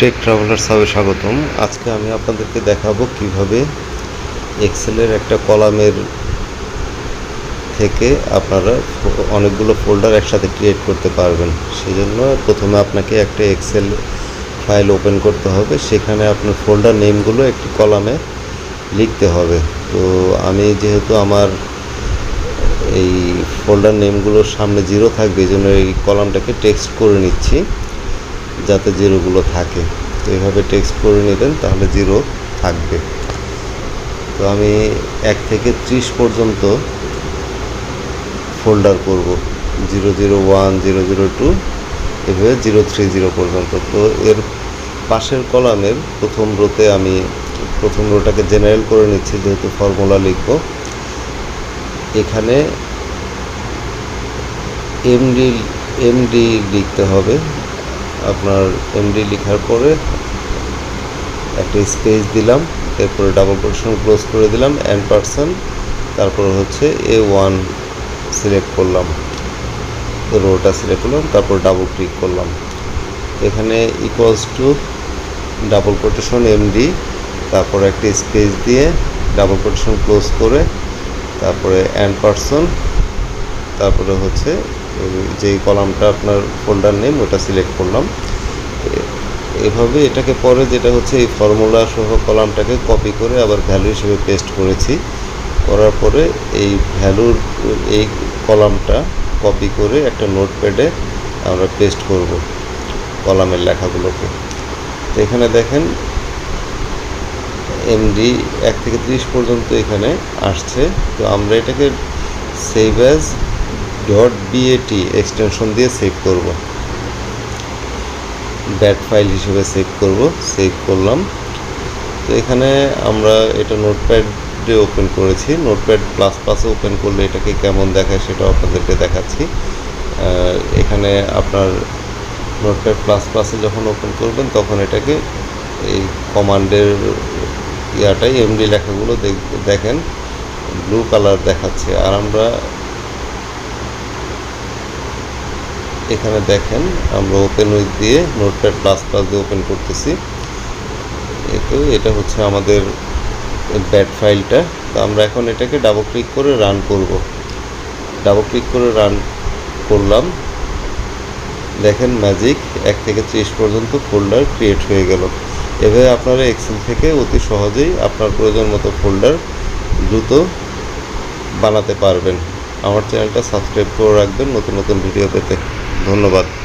Take traveller সাবে স্বাগতম। আজকে আমি আপনাদেরকে দেখাবো কীভাবে এক্সেলের একটা কলামের থেকে আপনারা অনেকগুলো ফোল্ডার একসাথে ক্রিয়েট করতে পারবেন। সেজন্য প্রথমে আপনাকে একটা এক্সেল ফাইল ওপেন করতে হবে। সেখানে আপনার ফোল্ডার নেমগুলো একটি কলামে লিখতে হবে। তো আমি যেহেতু আমার এই ফোল্ডার নেমগুলোর সামনে জিরো থাকবে, এই জন্য এই কলামটাকে টেক্সট করে নিচ্ছি। যাতে জিরোগুলো থাকে। তো এইভাবে টেক্সট করে নিলেন, তাহলে জিরো থাকবে। তো আমি এক থেকে ত্রিশ পর্যন্ত ফোল্ডার করব। Zero zero one, zero zero two, এভাবে জিরো থ্রি, জিরো পর্যন্ত। তো এর পাশের কলামের প্রথম রোতে আমি প্রথম রোটাকে জেনারেল করে নিচ্ছি, যেহেতু ফর্মুলা লিখব। এখানে এমডি এমডি লিখতে হবে। আপনার এমডি লেখার পরে একটা স্পেস দিলাম, এরপরে ডাবল কোটেশন ক্লোজ করে দিলাম অ্যান্ড পার্সন তারপরে হচ্ছে এ ওয়ান সিলেক্ট করলাম রোটা সিলেক্ট করলাম, তারপর ডাবল ক্লিক করলাম। এখানে equals to double quotation MD তারপর একটা স্পেস দিয়ে ডাবল কোটেশন ক্লোজ করে, তারপরে অ্যান্ড পার্সন তারপরে হচ্ছে যেই কলামটা আপনার ফোল্ডার নেম ওটা সিলেক্ট করলাম। এভাবে এটাকে পরে যেটা হচ্ছে এই ফর্মুলা সহ কলামটাকে কপি করে আবার ভ্যালু হিসেবে পেস্ট করেছি। করার পরে এই ভ্যালুর এই কলামটা কপি করে একটা নোটপ্যাডে আমরা পেস্ট করব কলামের লেখাগুলোকে। তো এখানে দেখেন এমডি এক থেকে ত্রিশ পর্যন্ত এখানে আসছে। তো আমরা এটাকে save as dot BAT extension দিয়ে সেভ করব। ব্যাট ফাইল হিসেবে সেভ করব সেভ করলাম। তো এখানে আমরা এটা নোটপ্যাডে ওপেন করেছি। নোটপ্যাড প্লাস প্লাসে ওপেন করলে এটাকে কেমন দেখায় সেটাও আপনাদেরকে দেখাচ্ছি। এখানে আপনার নোটপ্যাড প্লাস প্লাসে যখন ওপেন করবেন, তখন এটাকে এই কমান্ডের ইয়াটাই এমডি লেখাগুলো দেখ- দেখেন। ব্লু কালার দেখাচ্ছে। আর আমরা এখানে দেখেন, আমরা ওপেন উইথ দিয়ে নোটপ্যাড প্লাস প্লাস দিয়ে ওপেন করতেছি। তো এটা হচ্ছে আমাদের ব্যাট ফাইলটা তো আমরা এখন এটাকে ডাবল ক্লিক করে রান করব। ডাবল ক্লিক করে রান করলাম। দেখেন ম্যাজিক এক থেকে ত্রিশ পর্যন্ত ফোল্ডার ক্রিয়েট হয়ে গেল। এভাবে আপনারা এক্সেল থেকে অতি সহজেই আপনার প্রয়োজন মতো ফোল্ডার দ্রুত বানাতে পারবেন। আমার চ্যানেলটা সাবস্ক্রাইব করে রাখবেন নতুন নতুন ভিডিও পেতে। ধন্যবাদ।